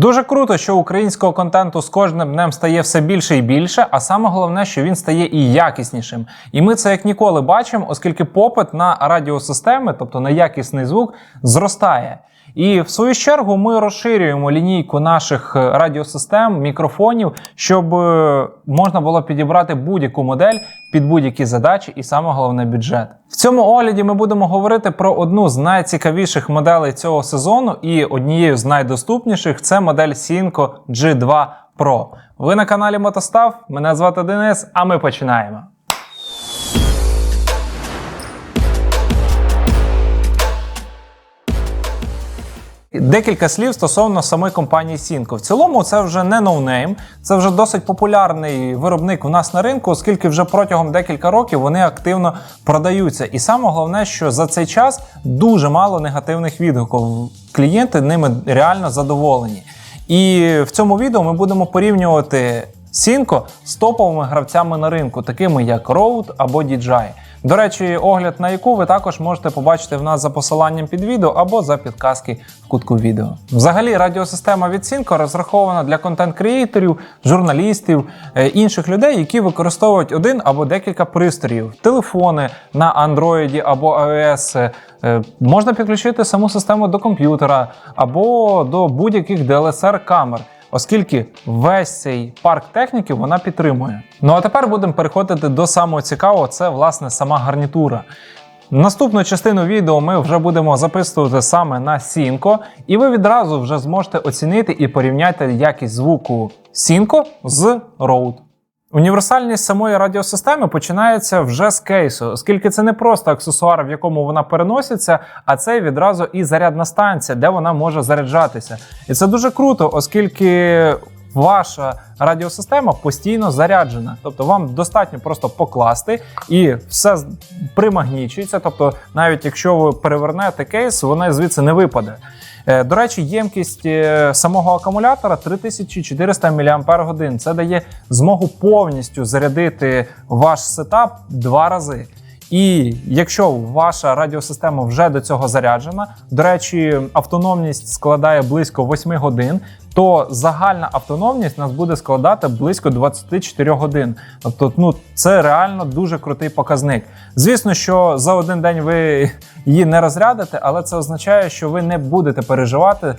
Дуже круто, що українського контенту з кожним днем стає все більше і більше, а саме головне, що він стає і якіснішим. І ми це як ніколи бачимо, оскільки попит на радіосистеми, тобто на якісний звук, зростає. І в свою чергу ми розширюємо лінійку наших е, радіосистем, мікрофонів, щоб е, можна було підібрати будь-яку модель під будь-які задачі, і саме головне бюджет. В цьому огляді ми будемо говорити про одну з найцікавіших моделей цього сезону, і однією з найдоступніших це модель Synco G2 Pro. Ви на каналі Мотостав. Мене звати Денис, а ми починаємо. Декілька слів стосовно самої компанії Сінко. В цілому це вже не ноунейм, це вже досить популярний виробник у нас на ринку, оскільки вже протягом декілька років вони активно продаються. І саме головне, що за цей час дуже мало негативних відгуків. Клієнти ними реально задоволені. І в цьому відео ми будемо порівнювати Сінко з топовими гравцями на ринку, такими як Rode або DJI. До речі, огляд на яку ви також можете побачити в нас за посиланням під відео або за підказки в кутку відео. Взагалі, радіосистема від Сінко розрахована для контент-креаторів, журналістів, е, інших людей, які використовують один або декілька пристроїв, телефони на Android або iOS. Е, Можна підключити саму систему до комп'ютера або до будь-яких DLSR камер оскільки весь цей парк техніки вона підтримує. Ну а тепер будемо переходити до самого цікавого, це власне сама гарнітура. Наступну частину відео ми вже будемо записувати саме на Сінко, і ви відразу вже зможете оцінити і порівняти якість звуку Сінко з Rode. Універсальність самої радіосистеми починається вже з кейсу, оскільки це не просто аксесуар, в якому вона переноситься, а це відразу і зарядна станція, де вона може заряджатися. І це дуже круто, оскільки ваша радіосистема постійно заряджена. Тобто вам достатньо просто покласти і все примагнічується. Тобто, навіть якщо ви перевернете кейс, вона звідси не випаде. Е, До речі, ємкість е, самого акумулятора 3400 мАч. Це дає змогу повністю зарядити ваш сетап два рази. І якщо ваша радіосистема вже до цього заряджена, до речі, автономність складає близько 8 годин, то загальна автономність нас буде складати близько 24 годин. Тобто, ну це реально дуже крутий показник. Звісно, що за один день ви її не розрядите, але це означає, що ви не будете переживати,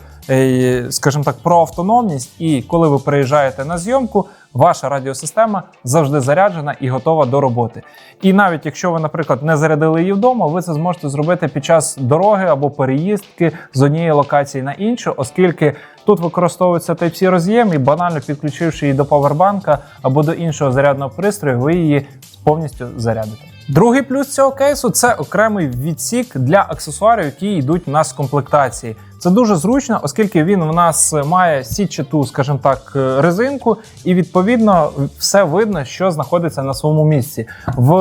скажімо так, про автономність. І коли ви приїжджаєте на зйомку, ваша радіосистема завжди заряджена і готова до роботи. І навіть якщо ви, наприклад, не зарядили її вдома, ви це зможете зробити під час дороги або переїздки з однієї локації на іншу, оскільки тут використовується Type-C роз'єм, і банально підключивши її до павербанка або до іншого зарядного пристрою, ви її повністю зарядите. Другий плюс цього кейсу це окремий відсік для аксесуарів, які йдуть у нас в комплектації. Це дуже зручно, оскільки він в нас має сітчату, скажімо так, резинку, і відповідно все видно, що знаходиться на своєму місці. В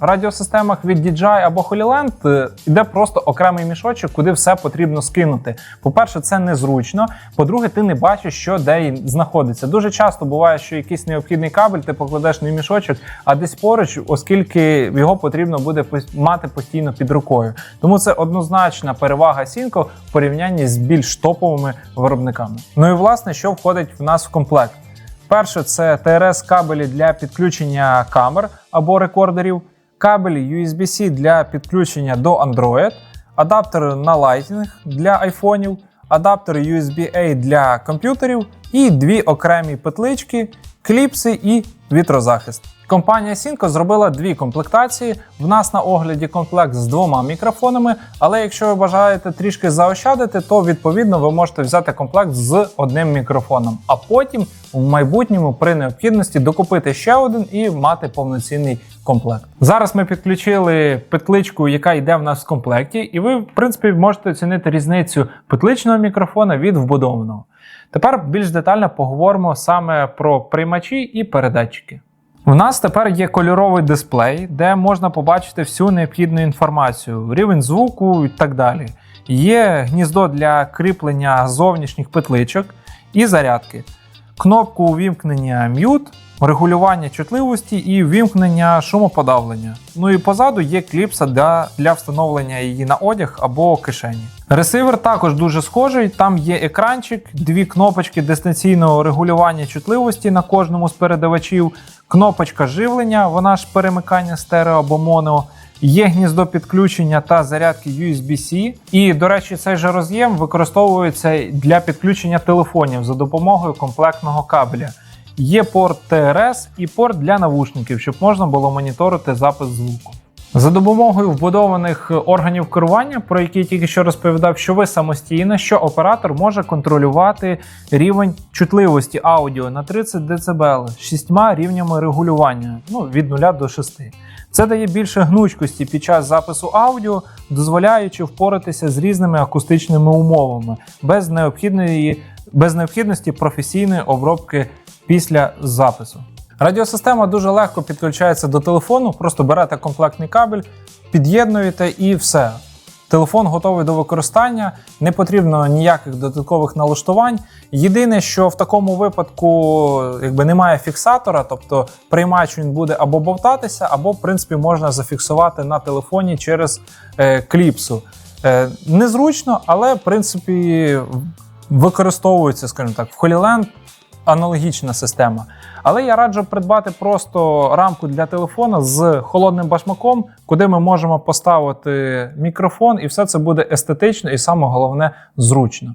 радіосистемах від DJI або Holyland йде просто окремий мішочок, куди все потрібно скинути. По-перше, це незручно. По-друге, ти не бачиш, що де знаходиться. Дуже часто буває, що якийсь необхідний кабель ти покладеш на мішочок, а десь поруч, оскільки його потрібно буде мати постійно під рукою. Тому це однозначна перевага Сінко в порівнянні з більш топовими виробниками. Ну і власне, що входить в нас в комплект. Перше, це TRS кабелі для підключення камер або рекордерів, кабелі USB-C для підключення до Android, адаптер на Lightning для айфонів, адаптер USB-A для комп'ютерів і дві окремі петлички, кліпси і вітрозахист. Компанія Synco зробила дві комплектації. В нас на огляді комплект з двома мікрофонами. Але якщо ви бажаєте трішки заощадити, то відповідно ви можете взяти комплект з одним мікрофоном, а потім в майбутньому при необхідності докупити ще один і мати повноцінний комплект. Зараз ми підключили петличку, яка йде в нас в комплекті, і ви, в принципі, можете оцінити різницю петличного мікрофона від вбудованого. Тепер більш детально поговоримо саме про приймачі і передатчики. У нас тепер є кольоровий дисплей, де можна побачити всю необхідну інформацію, рівень звуку і так далі. Є гніздо для кріплення зовнішніх петличок і зарядки, кнопку увімкнення Mute регулювання чутливості і вімкнення шумоподавлення. Ну і позаду є кліпса для, для встановлення її на одяг або кишені. Ресивер також дуже схожий. Там є екранчик, дві кнопочки дистанційного регулювання чутливості на кожному з передавачів, кнопочка живлення, вона ж перемикання стерео або моно. Є гніздо підключення та зарядки USB-C. І, до речі, цей же роз'єм використовується для підключення телефонів за допомогою комплектного кабеля. Є порт TRS і порт для навушників, щоб можна було моніторити запис звуку. За допомогою вбудованих органів керування, про які я тільки що розповідав, що ви самостійно, що оператор може контролювати рівень чутливості аудіо на 30 дБ шістьма рівнями регулювання ну, від 0 до 6. Це дає більше гнучкості під час запису аудіо, дозволяючи впоратися з різними акустичними умовами без необхідної без необхідності професійної обробки після запису. Радіосистема дуже легко підключається до телефону, просто берете комплектний кабель, під'єднуєте і все. Телефон готовий до використання, не потрібно ніяких додаткових налаштувань. Єдине, що в такому випадку якби немає фіксатора, тобто приймач він буде або бовтатися, або в принципі можна зафіксувати на телефоні через е, кліпсу. Е, незручно, але в принципі використовується, скажімо так, в Holyland аналогічна система. Але я раджу придбати просто рамку для телефона з холодним башмаком, куди ми можемо поставити мікрофон, і все це буде естетично і саме головне зручно.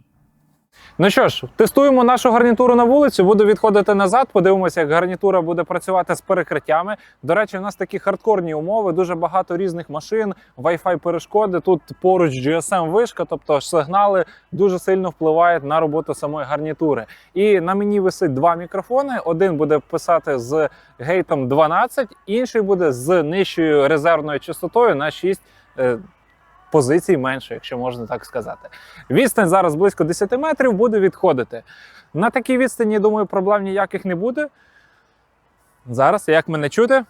Ну що ж, тестуємо нашу гарнітуру на вулицю. Буду відходити назад. Подивимося, як гарнітура буде працювати з перекриттями. До речі, у нас такі хардкорні умови, дуже багато різних машин, Wi-Fi перешкоди. Тут поруч GSM вишка, тобто сигнали дуже сильно впливають на роботу самої гарнітури. І на мені висить два мікрофони. Один буде писати з гейтом 12, інший буде з нижчою резервною частотою на 6 е, позицій менше, якщо можна так сказати. Відстань зараз близько 10 метрів буде відходити. На такій відстані, думаю, проблем ніяких не буде. Зараз, як мене чути?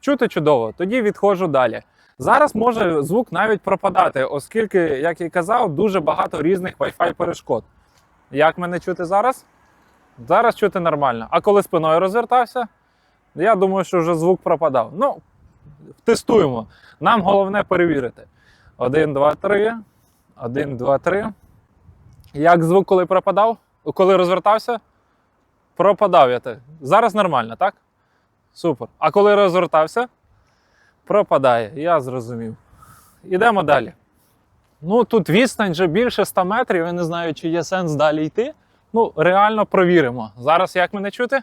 Чути чудово, тоді відходжу далі. Зараз може звук навіть пропадати, оскільки, як я казав, дуже багато різних Wi-Fi перешкод. Як мене чути зараз? Зараз чути нормально. А коли спиною розвертався, я думаю, що вже звук пропадав. Ну, тестуємо. Нам головне перевірити. Один, два, три. Один, два, три. Як звук, коли пропадав? Коли розвертався? Пропадав я так. Зараз нормально, так? Супер. А коли розвертався? Пропадає. Я зрозумів. Ідемо далі. Ну, тут відстань вже більше 100 метрів. Я не знаю, чи є сенс далі йти. Ну, реально провіримо. Зараз як мене чути?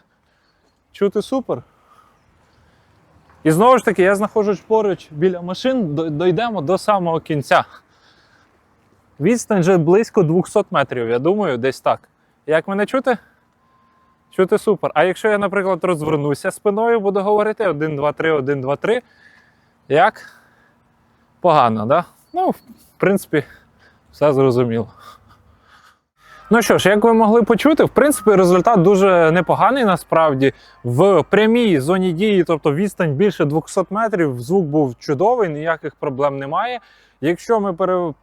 Чути супер. І знову ж таки, я знаходжусь поруч біля машин, дойдемо до самого кінця. Відстань вже близько 200 метрів, я думаю, десь так. Як мене чути? Чути супер. А якщо я, наприклад, розвернуся спиною, буду говорити 1, 2, 3, 1, 2, 3. Як? Погано? Да? Ну, в принципі, все зрозуміло. Ну що ж, як ви могли почути, в принципі, результат дуже непоганий насправді. В прямій зоні дії, тобто відстань більше 200 метрів, звук був чудовий, ніяких проблем немає. Якщо ми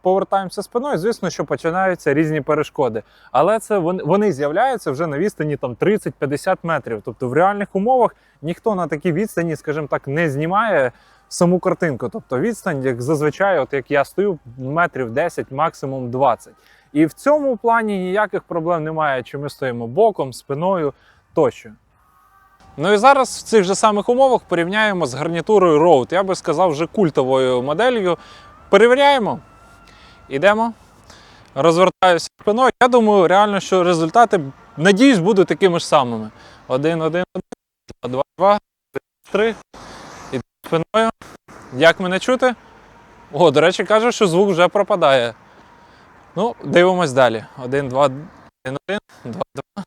повертаємося спиною, звісно, що починаються різні перешкоди. Але це вони, вони з'являються вже на відстані там 30-50 метрів. Тобто в реальних умовах ніхто на такій відстані, скажімо так, не знімає саму картинку. Тобто відстань, як зазвичай, от як я стою, метрів 10, максимум 20. І в цьому плані ніяких проблем немає, чи ми стоїмо боком, спиною тощо. Ну і зараз в цих же самих умовах порівняємо з гарнітурою Rode. Я би сказав, вже культовою моделлю. Перевіряємо. Ідемо. Розвертаюся спиною. Я думаю, реально, що результати, надіюсь, будуть такими ж самими. Один, один, один, два, два, два, три. Іду спиною. Як мене чути? О, до речі, кажуть, що звук вже пропадає. Ну, дивимось далі. Один, два, один, один, два, два.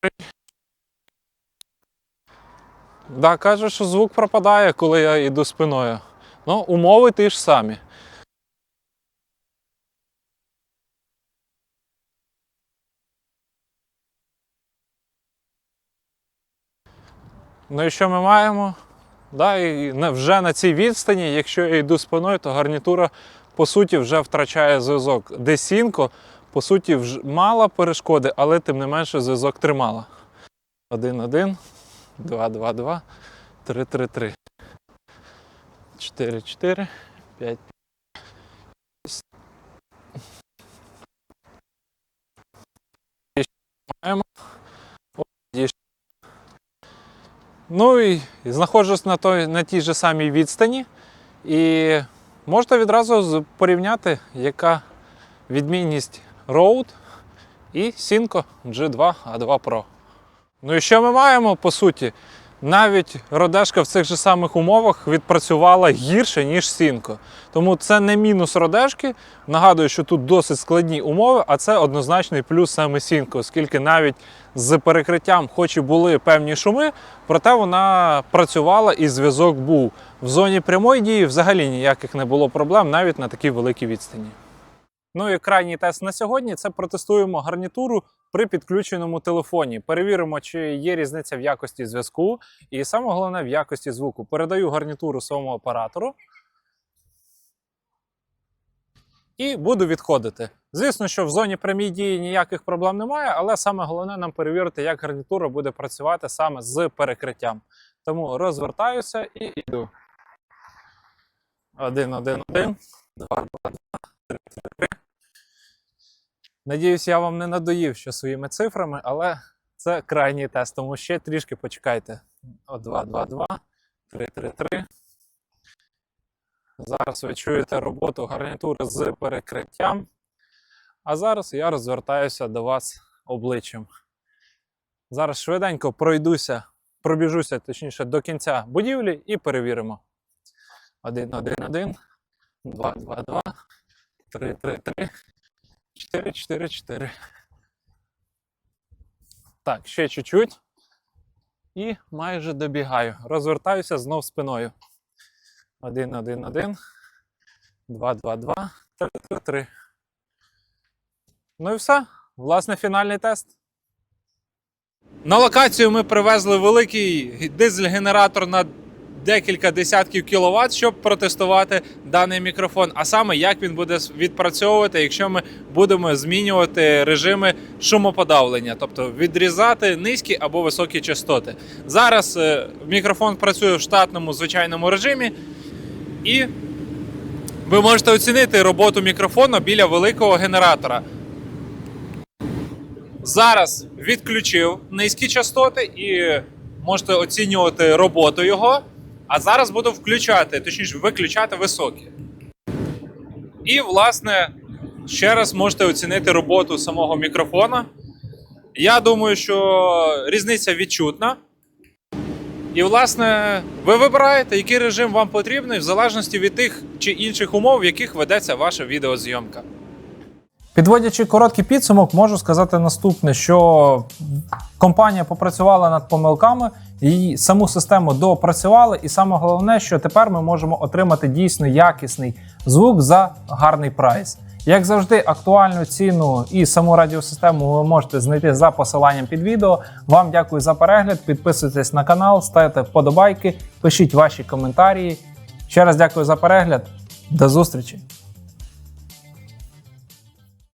Три. Да, каже, що звук пропадає, коли я йду спиною. Ну, умови ті ж самі. Ну і що ми маємо? Да, і вже на цій відстані, якщо я йду спиною, то гарнітура по суті вже втрачає зв'язок. Десінко по суті, вже мала перешкоди, але тим не менше зв'язок тримала. 1-1, 2-2-2, 3-3-3. 4-4, 5 Маємо. О, дійш- Ну і знаходжусь на, той, на тій же самій відстані. І можете відразу порівняти, яка відмінність Road і Synco G2 A2 Pro. Ну і що ми маємо по суті? Навіть Родешка в цих же самих умовах відпрацювала гірше, ніж Synco. Тому це не мінус Родешки. Нагадую, що тут досить складні умови, а це однозначний плюс саме Synco, оскільки навіть з перекриттям, хоч і були певні шуми, проте вона працювала і зв'язок був. В зоні прямої дії взагалі ніяких не було проблем навіть на такій великій відстані. Ну і крайній тест на сьогодні це протестуємо гарнітуру при підключеному телефоні. Перевіримо, чи є різниця в якості зв'язку, і саме головне в якості звуку. Передаю гарнітуру своєму оператору. І буду відходити. Звісно, що в зоні прямій дії ніяких проблем немає, але саме головне нам перевірити, як гарнітура буде працювати саме з перекриттям. Тому розвертаюся і йду. Один, один, один, два, два, два, три, три. Надіюсь, я вам не надоїв ще своїми цифрами, але це крайній тест, тому ще трішки почекайте. О, 2, 2, 2, 3, 3, 3. Зараз ви чуєте роботу гарнітури з перекриттям. А зараз я розвертаюся до вас обличчям. Зараз швиденько пройдуся, пробіжуся, точніше, до кінця будівлі і перевіримо. 1, 1, 1, 2, 2, 2, 3, 3, 3, 4, 4, 4. Так, ще чуть-чуть. І майже добігаю. Розвертаюся знов спиною. 1, 1, 1, 2, 2, 2, 3, 3, 3. Ну і все. Власне, фінальний тест. На локацію ми привезли великий дизель-генератор на декілька десятків кіловат, щоб протестувати даний мікрофон. А саме як він буде відпрацьовувати, якщо ми будемо змінювати режими шумоподавлення, тобто відрізати низькі або високі частоти. Зараз е, мікрофон працює в штатному звичайному режимі, і ви можете оцінити роботу мікрофону біля великого генератора. Зараз відключив низькі частоти і можете оцінювати роботу його. А зараз буду включати, точніше, виключати високі. І, власне, ще раз можете оцінити роботу самого мікрофона. Я думаю, що різниця відчутна. І, власне, ви вибираєте, який режим вам потрібний, в залежності від тих чи інших умов, в яких ведеться ваша відеозйомка. Підводячи короткий підсумок, можу сказати наступне: що компанія попрацювала над помилками, і саму систему доопрацювали, і саме головне, що тепер ми можемо отримати дійсно якісний звук за гарний прайс. Як завжди, актуальну ціну і саму радіосистему ви можете знайти за посиланням під відео. Вам дякую за перегляд. Підписуйтесь на канал, ставте вподобайки, пишіть ваші коментарі. Ще раз дякую за перегляд. До зустрічі!